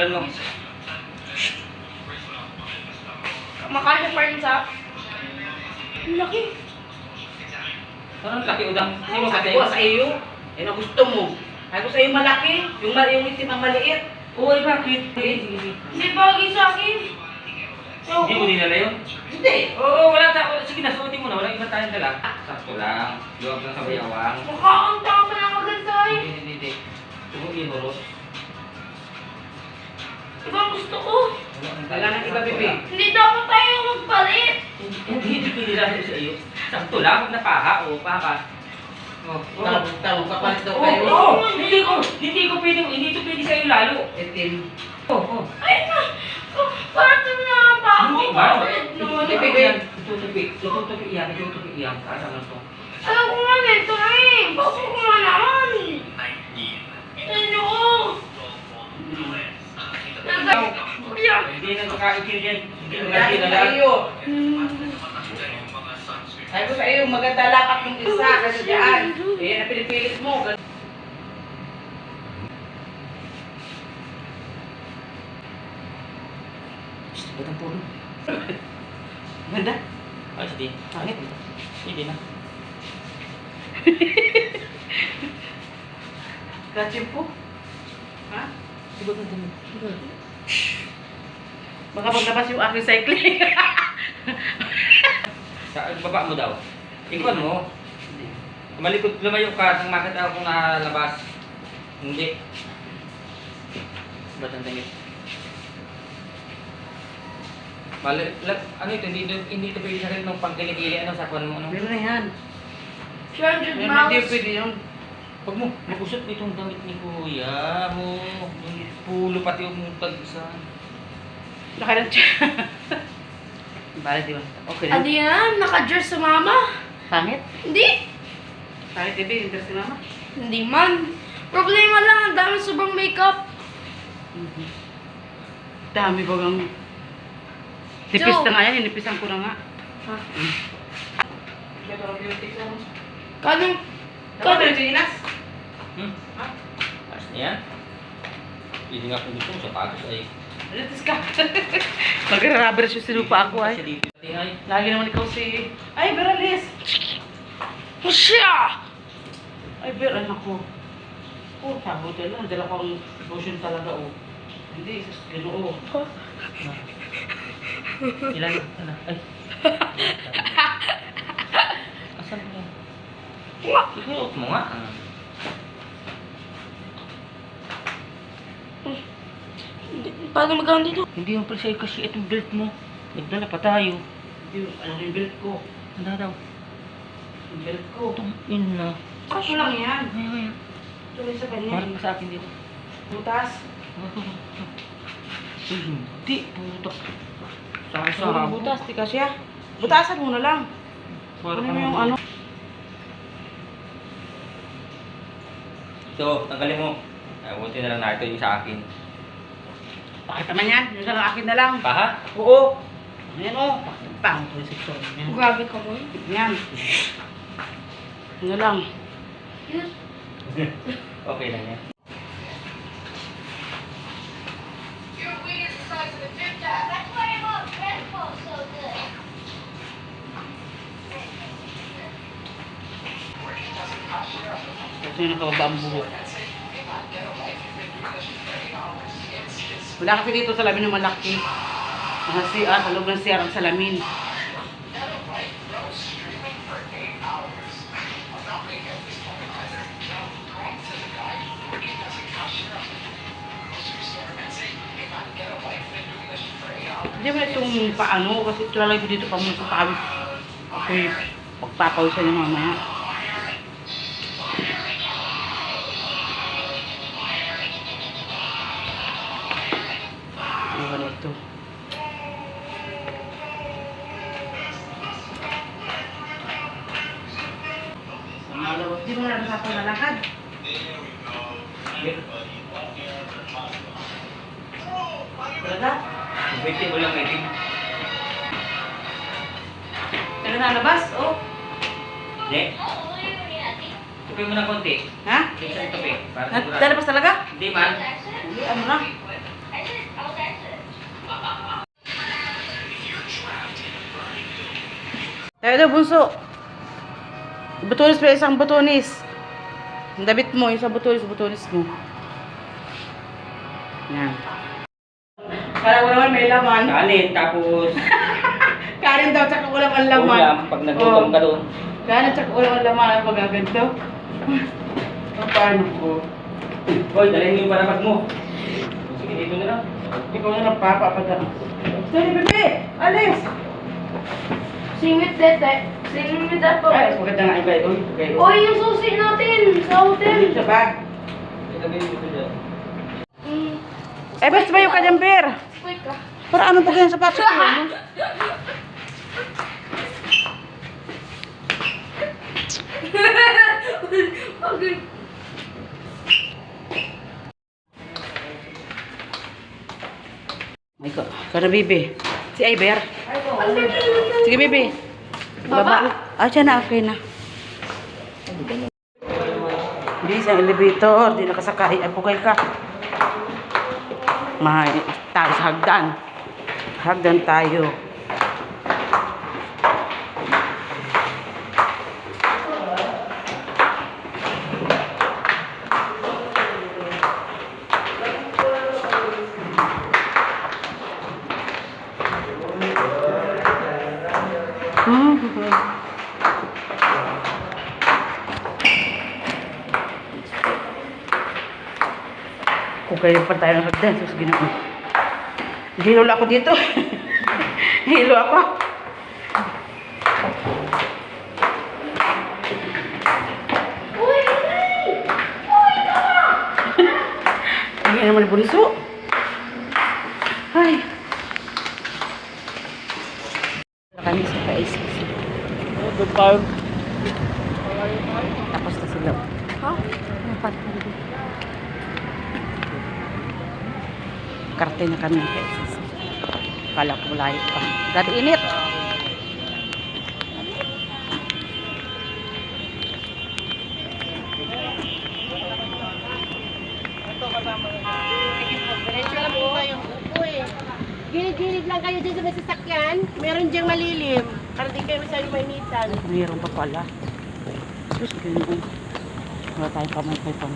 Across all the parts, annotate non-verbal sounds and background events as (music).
Ano? Makasya pa rin sa... Ang laki. Parang laki udang. Sino ka Sabi ko sa iyo, eh na gusto mo. Sabi ko sa iyo malaki, yung, mali, yung itim ang maliit. Uy, bakit? Hindi bagay sa akin. So, Hindi mo dinala yun? Hindi. Oo, wala ta. Sige na, suotin mo na. Wala iba tayong dala. Sakto lang. Luwag lang sa bayawang. mukha kang tama na maganda eh. Hindi, hindi, hindi. Huwag ihurot. Diba gusto ko? Wala nang iba, bebe. Hindi dapat tayo magpalit. Hindi, hindi, hindi pinila sa iyo. Sakto lang. Huwag na paha. O, paha. Oh, oh. Tawag, tawag, kapalit daw kayo. oo. Hindi ko, hindi ko pwede, hindi to pwede sa iyo lalo. Itim. Oo, oo. Ay na! Oh, Parang na pa ako. Hindi ba? Hindi, bigay. Itutupi. Itutupi iyan. Itutupi iyan. Kaya naman to. Alam ko nga ganito na eh. Bago ko nga naman. Hindi na makaikil yan. Hindi na makaikil sa iyo, sabi ko sa iyo, maganda lapat yung isa kasi dyan. Eh, napilipilit mo. Ba't ang puno? Ganda. Ah, sige. Pangit. Hindi na. Kachip po. Ha? Diba ganda mo? Baka paglabas yung aking cycling. (laughs) Sa baba mo daw. Ikon mo. Malikot, lumayo ka nang makita ako nalabas. Hindi. Ba't ang tingin? Mali, lag, ano ito, hindi, ito- hindi ito pwede sa rin nung pangkilikili, ano, sa kwan mo, ano? Meron na yan. 200 Meron na, hindi miles. pwede yun. Huwag mo, magusot mo itong damit ni kuya mo. Pulo pati yung tag-isa. Laki ng. Bale, di ba? Okay Ano na. yan? Naka-dress sa mama? Pangit? Hindi. Pangit, baby. Interest si mama. Hindi man. Problema lang, ang dami sobrang makeup. Dami bagang... Nipis Joe. na nga yan. Nipisan ko na nga. Ha? Ko. Kanong, Ano yung chinas? Hmm? Ha? Ayos na yan. Hindi nga kung gusto mo sa pagos ay. Litis (laughs) ka. Mag-rubber shoes sinupa ako ay. Lagi naman ikaw si... Ay, Beralis! Siya! Ay, Ber, anak ko. Oh, sabot yan lang. Dala ko ang lotion talaga, oh. Hindi, sa ginoo. (laughs) ilan? Ano? Ay. (laughs) Asan mo? Isuot mo nga. Ah. Paano magkano dito? Hindi yung pala sa'yo kasi itong belt mo. Nagdala pa tayo. Hindi, ano yung belt ko? Ano daw? Yung belt ko. Itong in na. Kaso lang yan. Ay, ay, ay. Tuloy sa kanya. Parang sa akin dito. Butas. (laughs) Ay, hindi. Putak. Sa akin sa habo. butas, di ka siya. Butasan mo na lang. Parang Ano yung ano? So, tanggalin mo. Ay, buti na lang na ito yung sa akin. Bakit naman yan? Yung lang akin na lang. Paha? Oo. Ayan o. Pang yung sektor. Yan. Grabe ka mo. Yan. Ano lang. okay lang yan. Your wiener is the Wala kasi dito salamin ng malaki. Nasa CR, sa loob ng CR ang salamin. Hindi mo itong paano, kasi tulalay ko dito pa mo sa pawis. Ako'y pagpapawisan niya mamaya. follow. Hindi mo nalang ako nalakad. Talaga? Bitin mo lang, Eddie. Tara na, labas, oh. Hindi. Tupi mo na konti. Ha? Isang tupi. Lalabas talaga? Hindi, man. Hindi, ano na? Tayo daw, bunso. Butunis pa isang butunis. Ang damit mo, isang butunis, butunis mo. Yan. Kala ko naman may laman. Kanin, tapos (laughs) Kanin daw, tsaka ulam ang laman. ulam, pag nagutom Oh. ka doon. Kanin, tsaka ulam ang laman. Ano pag ganito? O, paano ko? Hoy, dalhin mo yung parapat mo. Sige, dito na lang. Ikaw na lang papapada. Dali, bebe! Alis! Singit dete. Singit dete po. Ay, maganda nga iba. Uy, okay. Uy, yung susi natin sa hotel. Sa bag. Ilagay mo dito dyan. Eh, basta ba yung kajamper? Quick ka. Para ano pa kaya sa paso ko? Okay. Ay ko, kana bibi. Si Iber. Yun? Sige, bibi. Baba. Ah, siya na, okay na. Hindi, sa elevator. Di nakasakay. Ay, pugay ka. Mahay, tayo sa hagdan. Hagdan tayo. Hmm. Kung kayo pa tayo ng hagdan, sus ginoo. Hilo ako dito. Hilo ako. Hindi naman bunso. Ay. Tayo. Tapos na sila. Ha? Karte na kami. Kala ko malayo pa. Dati init. Eh. Gilid-gilid lang kayo dito sa. Meron diyang malilim. Para di kayo masyado mainitan. Mayroon pa pala. Sus, ganun. Wala tayong pamantay pang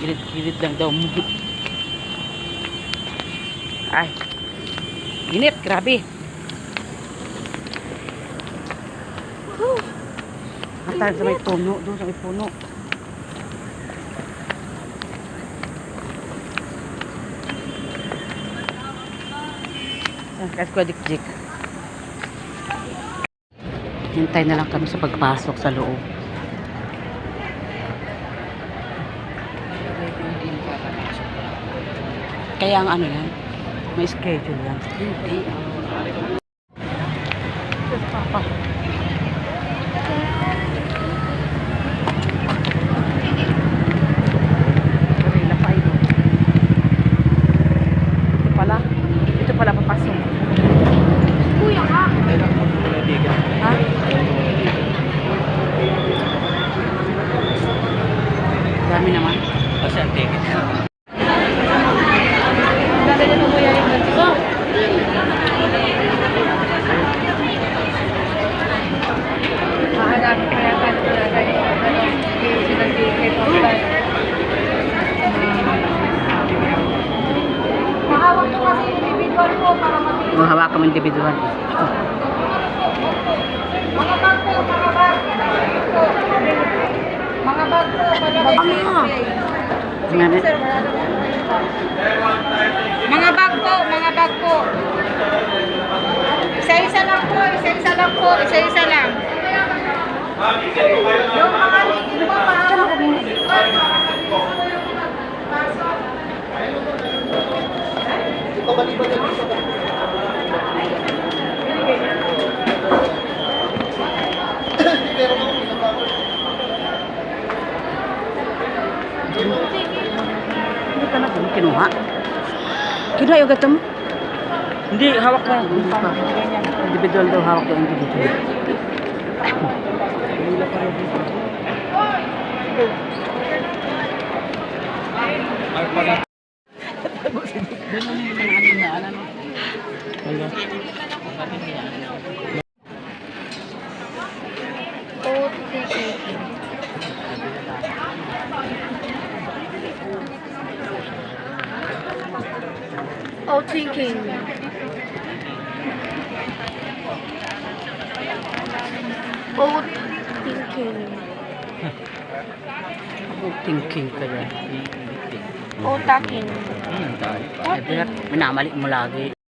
Gilid-gilid lang daw mo. Ay. Init, grabe. Tayo sa may puno, doon sa may puno. Dik-dik. Hintay na lang kami sa pagpasok sa loob. Kaya ang ano yan, may schedule yan. Hindi. Papa. Gorilla pa ito. Ito pala. Ito pala papasok. Kuya ka. Ha? Dami naman. Kasi ang ticket. Mahawak ko kasi individual ko para mag Yung hawak mo individual. Mga bag po, mga bag. Mga bag po, mga bag. Mga bag po, mga bag po. Isa-isa lang po, isa-isa lang po, isa-isa lang. Yung mga ligid po, mahawak po. Hindi ka na kung kinuha. Kinuha yung gato? Hindi, hawak mo. Individual daw hawak yung individual. Oh, thinking. Oh, thinking. Thinking ka yan. Oh, talking. Hmm, dahil. Minamali mo lagi.